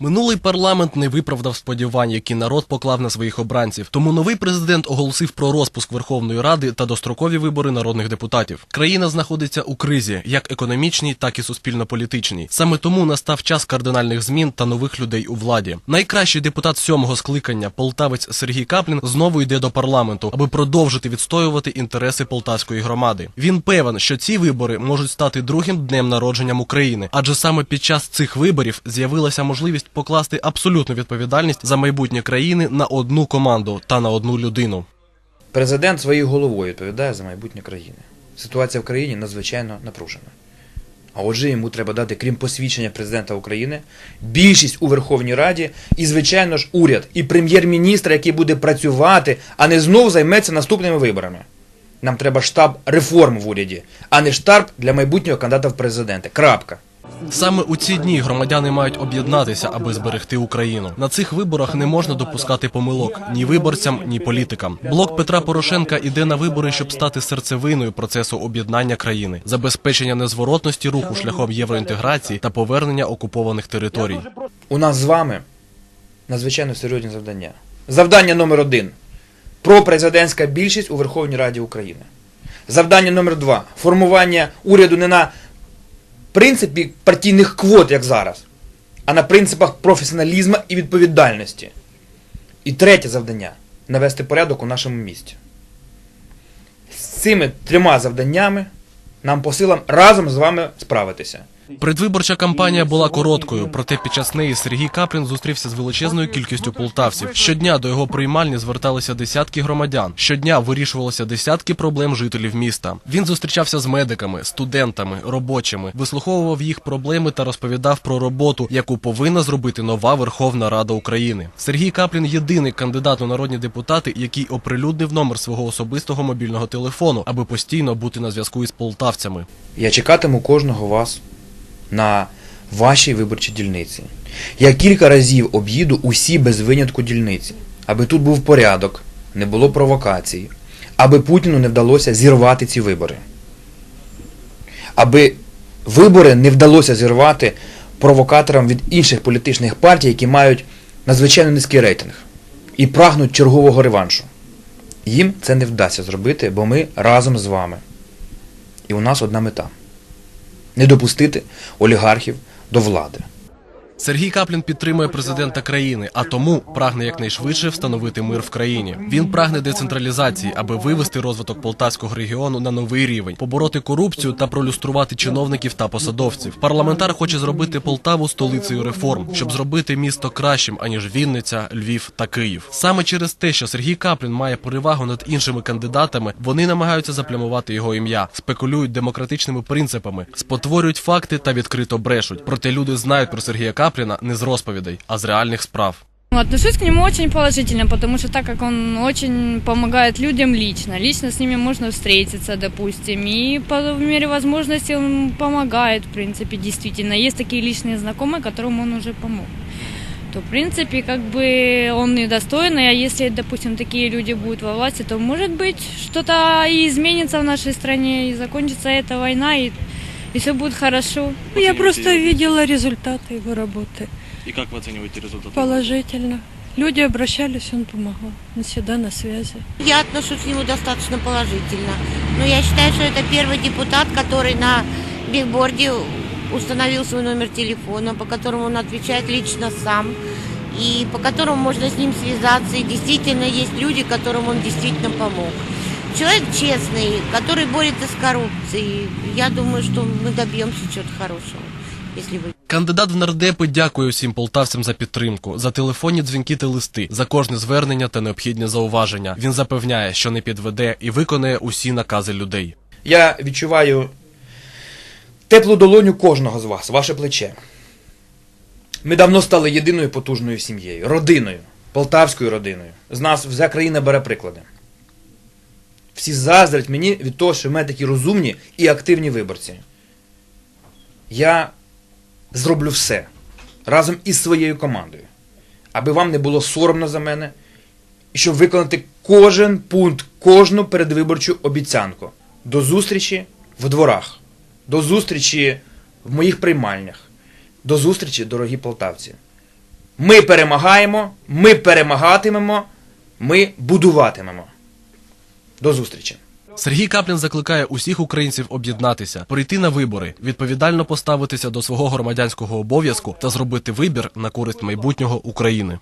Минулий парламент не виправдав сподівань, які народ поклав на своїх обранців. Тому новий президент оголосив про розпуск Верховної Ради та дострокові вибори народних депутатів. Країна знаходиться у кризі, як економічній, так і суспільно-політичній. Саме тому настав час кардинальних змін та нових людей у владі. Найкращий депутат сьомого скликання, полтавець Сергій Каплін, знову йде до парламенту, аби продовжити відстоювати інтереси полтавської громади. Він певен, що ці вибори можуть стати другим днем народженням України, адже саме під час цих виборів з'явилася можливість покласти абсолютну відповідальність за майбутнє країни на одну команду та на одну людину. Президент своєю головою відповідає за майбутнє країни. Ситуація в країні надзвичайно напружена. А отже, йому треба дати, крім посвідчення президента України, більшість у Верховній Раді і, звичайно ж, уряд і прем'єр-міністр, який буде працювати, а не знову займеться наступними виборами. Нам треба штаб реформ в уряді, а не штаб для майбутнього кандидата в президенти. Крапка. Саме у ці дні громадяни мають об'єднатися, аби зберегти Україну. На цих виборах не можна допускати помилок ні виборцям, ні політикам. Блок Петра Порошенка іде на вибори, щоб стати серцевиною процесу об'єднання країни, забезпечення незворотності руху шляхом євроінтеграції та повернення окупованих територій. У нас з вами надзвичайно серйозні завдання. Завдання номер один пропрезидентська більшість у Верховній Раді України. Завдання номер два формування уряду не на принципі партійних квот, як зараз, а на принципах професіоналізму і відповідальності. І третє завдання навести порядок у нашому місті. З цими трьома завданнями нам по силам разом з вами справитися. Предвиборча кампанія була короткою, проте під час неї Сергій Каплін зустрівся з величезною кількістю полтавців. Щодня до його приймальні зверталися десятки громадян. Щодня вирішувалося десятки проблем жителів міста. Він зустрічався з медиками, студентами, робочими, вислуховував їх проблеми та розповідав про роботу, яку повинна зробити нова Верховна Рада України. Сергій Каплін єдиний кандидат у народні депутати, який оприлюднив номер свого особистого мобільного телефону, аби постійно бути на зв'язку із полтавцями. Я чекатиму кожного вас на вашій виборчій дільниці. Я кілька разів об'їду усі без винятку дільниці, аби тут був порядок, не було провокацій, аби Путіну не вдалося зірвати ці вибори. Аби вибори не вдалося зірвати провокаторам від інших політичних партій, які мають надзвичайно низький рейтинг і прагнуть чергового реваншу. Їм це не вдасться зробити, бо ми разом з вами. І у нас одна мета не допустити олігархів до влади. Сергій Каплін підтримує президента країни, а тому прагне якнайшвидше встановити мир в країні. Він прагне децентралізації, аби вивести розвиток полтавського регіону на новий рівень, побороти корупцію та пролюструвати чиновників та посадовців. Парламентар хоче зробити Полтаву столицею реформ, щоб зробити місто кращим аніж Вінниця, Львів та Київ. Саме через те, що Сергій Каплін має перевагу над іншими кандидатами, вони намагаються заплямувати його ім'я, спекулюють демократичними принципами, спотворюють факти та відкрито брешуть. Проте люди знають про Сергія Капліна не з розповідей, а з реальних справ. Ну, Отношусь к нему очень положительно, потому что так как он очень помогает людям лично, лично с ними можно встретиться, допустим, и по мере возможности он помогает, в принципе, действительно. Есть такие личные знакомые, которым он уже помог. То, в принципе, как бы он недостойный, а если, допустим, такие люди будут во власти, то, может быть, что-то и изменится в нашей стране, и закончится эта война, и, и все будет хорошо. Я просто видела результаты его работы. И как вы оцениваете результаты? Положительно. Люди обращались, он помогал. Он всегда на связи. Я отношусь к нему достаточно положительно. Но я считаю, что это первый депутат, который на билборде установил свой номер телефона, по которому он отвечает лично сам, и по которому можно с ним связаться. И действительно есть люди, которым он действительно помог. Человек честный, который борется с коррупцией. Я думаю, что мы добьемся чего-то хорошего, если вы Кандидат в нардепи дякує усім полтавцям за підтримку, за телефонні дзвінки та листи, за кожне звернення та необхідні зауваження. Він запевняє, що не підведе і виконає усі накази людей. Я відчуваю теплу долоню кожного з вас, ваше плече. Ми давно стали єдиною потужною сім'єю, родиною, полтавською родиною. З нас вся країна бере приклади. Всі заздрять мені від того, що в мене такі розумні і активні виборці. Я зроблю все разом із своєю командою, аби вам не було соромно за мене, і щоб виконати кожен пункт, кожну передвиборчу обіцянку. До зустрічі в дворах, до зустрічі в моїх приймальнях, до зустрічі, дорогі полтавці. Ми перемагаємо, ми перемагатимемо, ми будуватимемо. До зустрічі! Сергій Каплін закликає усіх українців об'єднатися, прийти на вибори, відповідально поставитися до свого громадянського обов'язку та зробити вибір на користь майбутнього України.